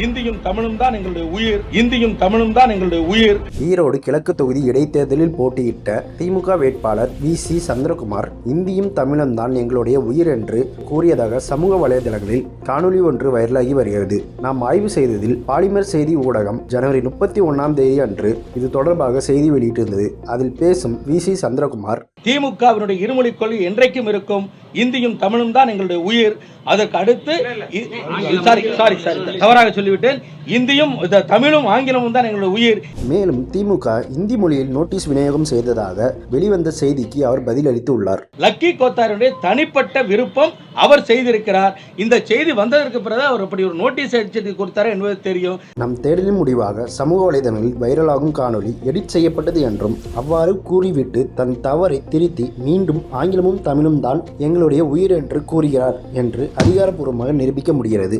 இந்தியும் தமிழும் தான் எங்களுடைய உயிர் இந்தியும் தமிழும் தான் எங்களுடைய உயிர். ஈரோடு கிழக்கு தொகுதி இடைத்தேர்தலில் போட்டியிட்ட திமுக வேட்பாளர் வி சி சந்திரகுமார் இந்தியும் தமிழும் தான் எங்களுடைய உயிர் என்று கூறியதாக சமூக வலைதளங்களில் காணொலி ஒன்று வைரலாகி வருகிறது. நாம் ஆய்வு செய்ததில் பாலிமர் செய்தி ஊடகம் ஜனவரி முப்பத்தி ஒன்றாம் தேதி அன்று இது தொடர்பாக செய்தி வெளியிட்டிருந்தது. அதில் பேசும் வி சி சந்திரகுமார் திமுகவினுடைய இருமொழிக் கொள்கை என்றைக்கும் இருக்கும் இந்தியும் தமிழும் தான் எங்களுடைய உயிர். அதற்கு அடுத்து சாரி சாரி சாரி தவறாக சொல்லிவிட்டேன். இந்தியும் இந்த தமிழும் ஆங்கிலமும் தான் எங்களுடைய உயிர். மேலும் திமுக இந்தி மொழியில் நோட்டீஸ் விநியோகம் செய்ததாக வெளிவந்த செய்திக்கு அவர் பதிலளித்து உள்ளார் லக்கி கோத்தாருடைய தனிப்பட்ட விருப்பம் அவர் செய்திருக்கிறார். இந்த செய்தி வந்ததற்கு பிறகு அவர் அப்படி ஒரு நோட்டீஸ் அடிச்சு கொடுத்தாரு என்பது தெரியும். நம் தேடலின் முடிவாக சமூக வலைதளங்களில் வைரலாகும் காணொளி எடிட் செய்யப்பட்டது என்றும் அவ்வாறு கூறிவிட்டு தன் தவறை திருத்தி மீண்டும் ஆங்கிலமும் தமிழும் தான் எங்களுடைய உயிர் என்று கூறுகிறார் என்று அதிகாரப்பூர்வமாக நிரூபிக்க முடிகிறது.